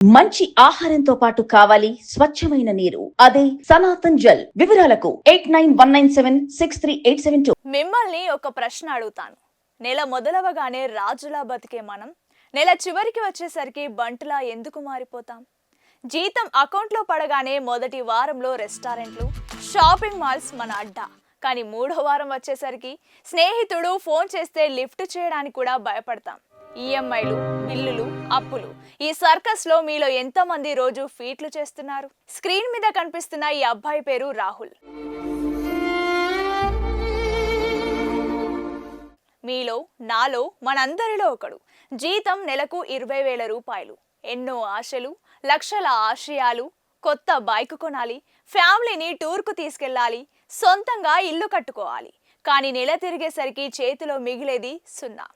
మంచి ఆహారంతో పాటు కావాలి స్వచ్ఛమైన నీరు. అదే సనాతన్ జల్. వివరాలకు eight nine one nine seven six three eight seven two. మిమ్మల్ని ఒక ప్రశ్న అడుగుతాను. నెల మొదలవగానే రాజులా బతికే మనం నెల చివరికి వచ్చేసరికి బంటులా ఎందుకు మారిపోతాం? జీతం అకౌంట్లో పడగానే మొదటి వారంలో రెస్టారెంట్లు షాపింగ్ మాల్స్ మన అడ్డా. కానీ మూడో వారం వచ్చేసరికి స్నేహితుడు ఫోన్ చేస్తే లిఫ్ట్ చేయడానికి కూడా భయపడతాం. ఈఎంఐలు బిల్లులు అప్పులు. ఈ సర్కస్లో మీలో ఎంతమంది రోజు ఫీట్లు చేస్తున్నారు? స్క్రీన్ మీద కనిపిస్తున్న ఈ అబ్బాయి పేరు రాహుల్. మీలో నాలో మనందరిలో ఒకడు. జీతం నెలకు ఇరవై వేల రూపాయలు. ఎన్నో ఆశలు లక్షల ఆశయాలు. కొత్త బైక్ కొనాలి ఫ్యామిలీని టూర్కు తీసుకెళ్ళాలి సొంతంగా ఇల్లు కట్టుకోవాలి. కానీ నెల తిరిగేసరికి చేతిలో మిగిలేది సున్నా.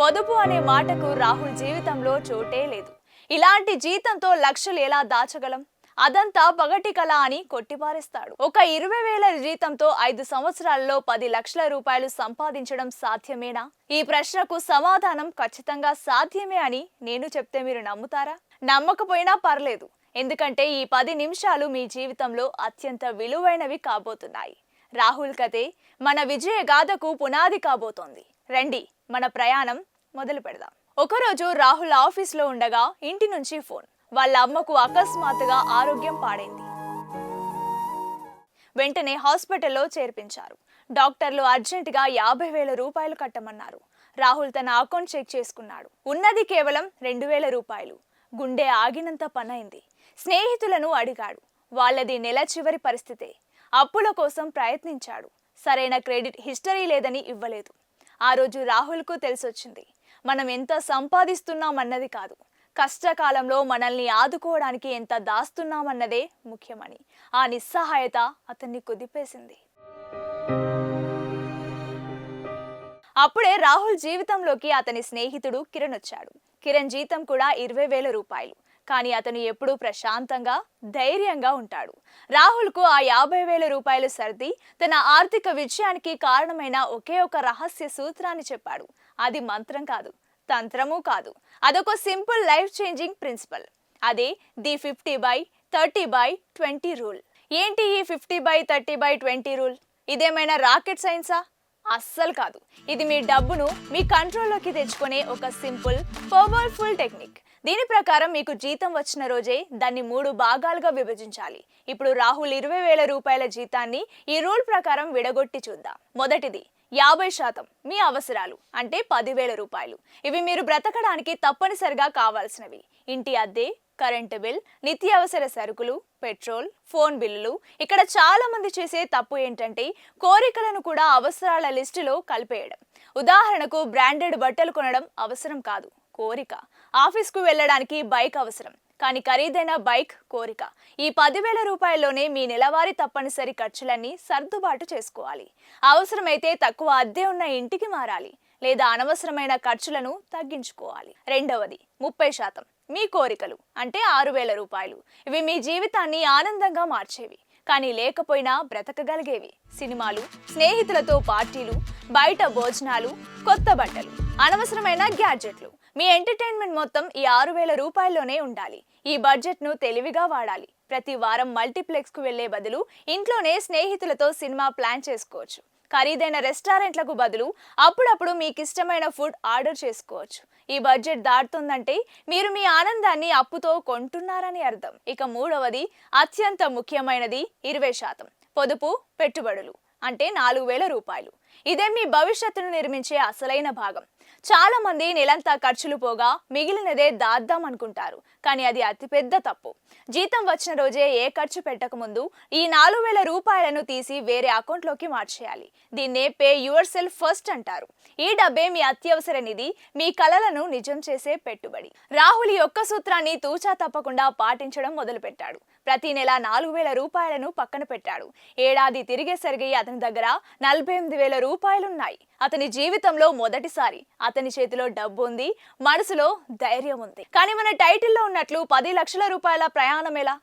పొదుపు అనే మాటకు రాహుల్ జీవితంలో చోటే లేదు. ఇలాంటి జీతంతో లక్షలు ఎలా దాచగలం? అదంతా పగటి కళ అని కొట్టిపారేస్తాడు. ఒక ఇరవై వేల జీతంతో ఐదు సంవత్సరాల్లో పది లక్షల రూపాయలు సంపాదించడం సాధ్యమేనా? ఈ ప్రశ్నకు సమాధానం ఖచ్చితంగా సాధ్యమే అని నేను చెప్తే మీరు నమ్ముతారా? నమ్మకపోయినా పర్లేదు. ఎందుకంటే ఈ పది నిమిషాలు మీ జీవితంలో అత్యంత విలువైనవి కాబోతున్నాయి. రాహుల్ కథే మన విజయ గాథకు పునాది కాబోతోంది. రండి మన ప్రయాణం మొదలు పెడదాం. ఒకరోజు రాహుల్ ఆఫీస్లో ఉండగా ఇంటి నుంచి ఫోన్. వాళ్ళ అమ్మకు అకస్మాత్తుగా ఆరోగ్యం పాడైంది. వెంటనే హాస్పిటల్లో చేర్పించారు. డాక్టర్లు అర్జెంటుగా యాభై వేల రూపాయలు కట్టమన్నారు. రాహుల్ తన అకౌంట్ చెక్ చేసుకున్నాడు. ఉన్నది కేవలం రెండు వేల రూపాయలు. గుండె ఆగినంత పనైంది. స్నేహితులను అడిగాడు. వాళ్ళది నెల చివరి పరిస్థితే. అప్పుల కోసం ప్రయత్నించాడు. సరైన క్రెడిట్ హిస్టరీ లేదని ఇవ్వలేదు. ఆ రోజు రాహుల్కు తెలిసొచ్చింది. మనం ఎంత సంపాదిస్తున్నామన్నది కాదు. కష్టకాలంలో మనల్ని ఆదుకోవడానికి ఎంత దాస్తున్నామన్నదే ముఖ్యమని. ఆ నిస్సహాయత అతన్ని కుదిపేసింది. అప్పుడే రాహుల్ జీవితంలోకి అతని స్నేహితుడు కిరణ్ వచ్చాడు కిరణ్ జీతం కూడా ఇరవై వేల రూపాయలు. కానీ అతను ఎప్పుడూ ప్రశాంతంగా ధైర్యంగా ఉంటాడు. రాహుల్కు ఆ యాభై వేల రూపాయలు సర్ది తన ఆర్థిక విజయానికి కారణమైన ఒకే ఒక రహస్య సూత్రాన్ని చెప్పాడు. అది మంత్రం కాదు తంత్రము కాదు. అదొక సింపుల్ లైఫ్ చేంజింగ్ ప్రిన్సిపల్. అదే the fifty by thirty by twenty rule. ఏంటి ఈ fifty by thirty by twenty rule? ఇదేమైనా రాకెట్ సైన్సా? అస్సలు కాదు. ఇది మీ డబ్బును మీ కంట్రోల్లోకి తెచ్చుకునే ఒక సింపుల్ పవర్ఫుల్ టెక్నిక్. దీని ప్రకారం మీకు జీతం వచ్చిన రోజే దాన్ని మూడు భాగాలుగా విభజించాలి. ఇప్పుడు రాహుల్ ఇరవై వేల రూపాయల జీతాన్ని ఈ రూల్ ప్రకారం విడగొట్టి చూద్దాం. మొదటిది యాభై శాతం మీ అవసరాలు అంటే పదివేల రూపాయలు. ఇవి మీరు బ్రతకడానికి తప్పనిసరిగా కావాల్సినవి. ఇంటి అద్దె కరెంటు బిల్ నిత్యావసర సరుకులు పెట్రోల్ ఫోన్ బిల్లులు. ఇక్కడ చాలా మంది చేసే తప్పు ఏంటంటే కోరికలను కూడా అవసరాల లిస్టులో కలిపేయడం. ఉదాహరణకు బ్రాండెడ్ బట్టలు కొనడం అవసరం కాదు. కోరిక. ఆఫీస్కు వెళ్ళడానికి బైక్ అవసరం కానీ ఖరీదైన బైక్ కోరిక. ఈ పదివేల రూపాయల్లోనే మీ నెలవారీ తప్పనిసరి ఖర్చులన్నీ సర్దుబాటు చేసుకోవాలి. అవసరమైతే తక్కువ అద్దె ఉన్న ఇంటికి మారాలి లేదా అనవసరమైన ఖర్చులను తగ్గించుకోవాలి. రెండవది ముప్పై శాతం. మీ కోరికలు అంటే ఆరు వేల రూపాయలు. ఇవి మీ జీవితాన్ని ఆనందంగా మార్చేవి కానీ లేకపోయినా బ్రతకగలిగేవి. సినిమాలు స్నేహితులతో పార్టీలు బయట భోజనాలు కొత్త బట్టలు అనవసరమైన గ్యాడ్జెట్లు. మీ ఎంటర్టైన్మెంట్ మొత్తం ఈ ఆరు వేల రూపాయల్లోనే ఉండాలి. ఈ బడ్జెట్ను తెలివిగా వాడాలి. ప్రతి వారం మల్టీప్లెక్స్కు వెళ్ళే బదులు ఇంట్లోనే స్నేహితులతో సినిమా ప్లాన్ చేసుకోవచ్చు. ఖరీదైన రెస్టారెంట్లకు బదులు అప్పుడప్పుడు మీకు ఇష్టమైన ఫుడ్ ఆర్డర్ చేసుకోవచ్చు. ఈ బడ్జెట్ దాటుతుందంటే మీరు మీ ఆనందాన్ని అప్పుతో కొంటున్నారని అర్థం. ఇక మూడవది అత్యంత ముఖ్యమైనది ఇరవై శాతం పొదుపు పెట్టుబడులు అంటే నాలుగు వేల రూపాయలు. ఇదే మీ భవిష్యత్తును నిర్మించే అసలైన భాగం. చాలా మంది నెలంతా ఖర్చులు పోగా మిగిలినదే దాద్దాం అనుకుంటారు. కానీ అది అతిపెద్ద తప్పు. జీతం వచ్చిన రోజే ఏ ఖర్చు పెట్టకముందు ఈ నాలుగు వేల రూపాయలను తీసి వేరే అకౌంట్లోకి మార్చేయాలి. దీన్నే పే యువర్ సెల్ఫ్ ఫస్ట్ అంటారు. ఈ డబ్బే మీ అత్యవసర నిధి మీ కలలను నిజం చేసే పెట్టుబడి. రాహుల్ ఈ ఒక్క సూత్రాన్ని తూచా తప్పకుండా పాటించడం మొదలుపెట్టాడు. ప్రతి నెల నాలుగు వేల రూపాయలను పక్కన పెట్టాడు. ఏడాది తిరిగేసరికి అతని దగ్గర నలభై ఎనిమిది వేల రూపాయలున్నాయి. అతని జీవితంలో మొదటిసారి అతని చేతిలో డబ్బు ఉంది మనసులో ధైర్యం ఉంది కానీ మన టైటిల్లో ఉన్నట్లు పది లక్షల రూపాయల ప్రయాణం ఎలా?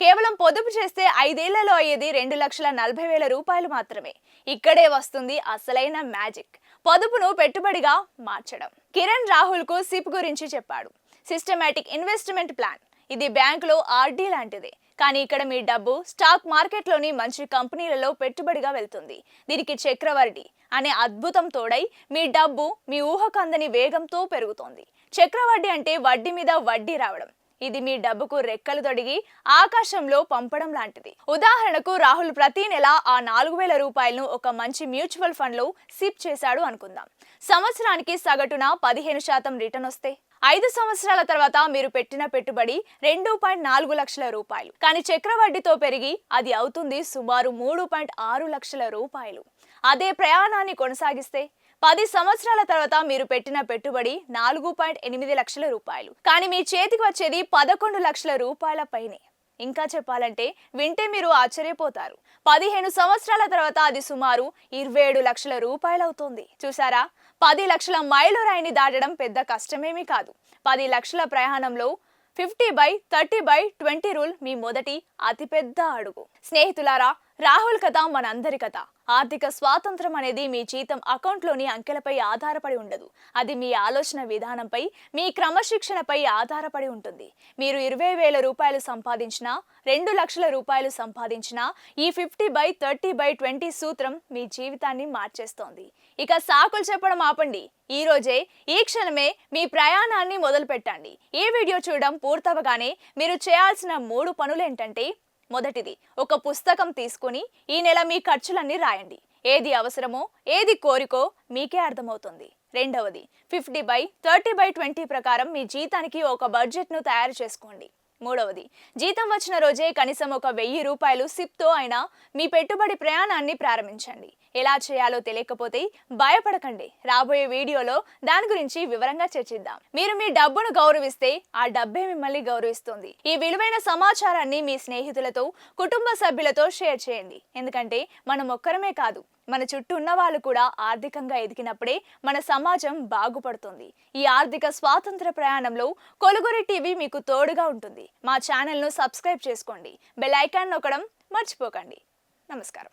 కేవలం పొదుపు చేస్తే ఐదేళ్ళలో అయ్యేది రెండు లక్షల నలభై వేల రూపాయలు మాత్రమే. ఇక్కడే వస్తుంది అసలైన మ్యాజిక్. పొదుపును పెట్టుబడిగా మార్చడం. కిరణ్ రాహుల్కు సిప్ గురించి చెప్పాడు. Systematic investment plan. ఇది బ్యాంకులో ఆర్డీ లాంటిదే. కానీ ఇక్కడ మీ డబ్బు స్టాక్ మార్కెట్లోని మంచి కంపెనీలలో పెట్టుబడిగా వెళ్తుంది. దీనికి చక్రవడ్డీ అనే అద్భుతం తోడై మీ డబ్బు మీ ఊహకందని వేగంతో పెరుగుతోంది. చక్రవడ్డీ అంటే వడ్డీ మీద వడ్డీ రావడం. ఇది మీ డబ్బుకు రెక్కలు తొడిగి ఆకాశంలో పంపడం లాంటిది. ఉదాహరణకు రాహుల్ ప్రతి నెల ఆ నాలుగు వేల రూపాయలను ఒక మంచి మ్యూచువల్ ఫండ్లో సిప్ చేశాడు అనుకుందాం. సంవత్సరానికి సగటున పదిహేను శాతం రిటర్న్ వస్తే ఐదు సంవత్సరాల తర్వాత మీరు పెట్టిన పెట్టుబడి రెండు పాయింట్ నాలుగు లక్షల రూపాయలు. కానీ చక్రవడ్డీతో పెరిగి అది అవుతుంది సుమారు మూడు పాయింట్ ఆరు లక్షల రూపాయలు. అదే ప్రయాణాన్ని కొనసాగిస్తే పది సంవత్సరాల తర్వాత మీరు పెట్టిన పెట్టుబడి నాలుగు పాయింట్ ఎనిమిది లక్షల రూపాయలు. కానీ మీ చేతికి వచ్చేది పదకొండు లక్షల రూపాయల పైనే. ఇంకా చెప్పాలంటే వింటే మీరు ఆశ్చర్యపోతారు. పదిహేను సంవత్సరాల తర్వాత అది సుమారు ఇరవై ఏడు లక్షల రూపాయలవుతోంది. చూసారా పది లక్షల మైలురాయిని దాటడం పెద్ద కష్టమేమీ కాదు. పది లక్షల ప్రయాణంలో fifty by thirty by twenty rule మీ మొదటి అతిపెద్ద అడుగు. స్నేహితులారా రాహుల్ కథ మనందరి కథ. ఆర్థిక స్వాతంత్రం అనేది మీ జీతం అకౌంట్లోని అంకెలపై ఆధారపడి ఉండదు. అది మీ ఆలోచన విధానంపై మీ క్రమశిక్షణపై ఆధారపడి ఉంటుంది. మీరు ఇరవై వేల రూపాయలు సంపాదించినా రెండు లక్షల రూపాయలు సంపాదించినా ఈ fifty by thirty by twenty సూత్రం మీ జీవితాన్ని మార్చేస్తోంది. ఇక సాకులు చెప్పడం ఆపండి. ఈ రోజే ఈ క్షణమే మీ ప్రయాణాన్ని మొదలు పెట్టండి ఈ వీడియో చూడడం పూర్తవగానే మీరు చేయాల్సిన మూడు పనులు ఏంటంటే మొదటిది. ఒక పుస్తకం తీసుకుని ఈ నెల మీ ఖర్చులన్నీ రాయండి. ఏది అవసరమో ఏది కోరికో మీకే అర్థమవుతుంది. రెండవది fifty by thirty by twenty ప్రకారం మీ జీతానికి ఒక బడ్జెట్ను తయారు చేసుకోండి. మూడవది జీతం వచ్చిన రోజే కనీసం ఒక వెయ్యి రూపాయలు సిప్తో అయినా మీ పెట్టుబడి ప్రయాణాన్ని ప్రారంభించండి. ఎలా చేయాలో తెలియకపోతే భయపడకండి. రాబోయే వీడియోలో దాని గురించి వివరంగా చర్చిద్దాం. మీరు మీ డబ్బును గౌరవిస్తే ఆ డబ్బే మిమ్మల్ని గౌరవిస్తుంది. ఈ విలువైన సమాచారాన్ని మీ స్నేహితులతో కుటుంబ సభ్యులతో షేర్ చేయండి. ఎందుకంటే మనం ఒక్కరమే కాదు మన చుట్టూ ఉన్న వాళ్ళు కూడా ఆర్థికంగా ఎదిగినప్పుడే మన సమాజం బాగుపడుతుంది. ఈ ఆర్థిక స్వాతంత్ర ప్రయాణంలో కొలుగురి టీవీ మీకు తోడుగా ఉంటుంది. మా ఛానల్ను సబ్స్క్రైబ్ చేసుకోండి. బెల్ ఐకాన్ నొక్కడం మర్చిపోకండి. నమస్కారం.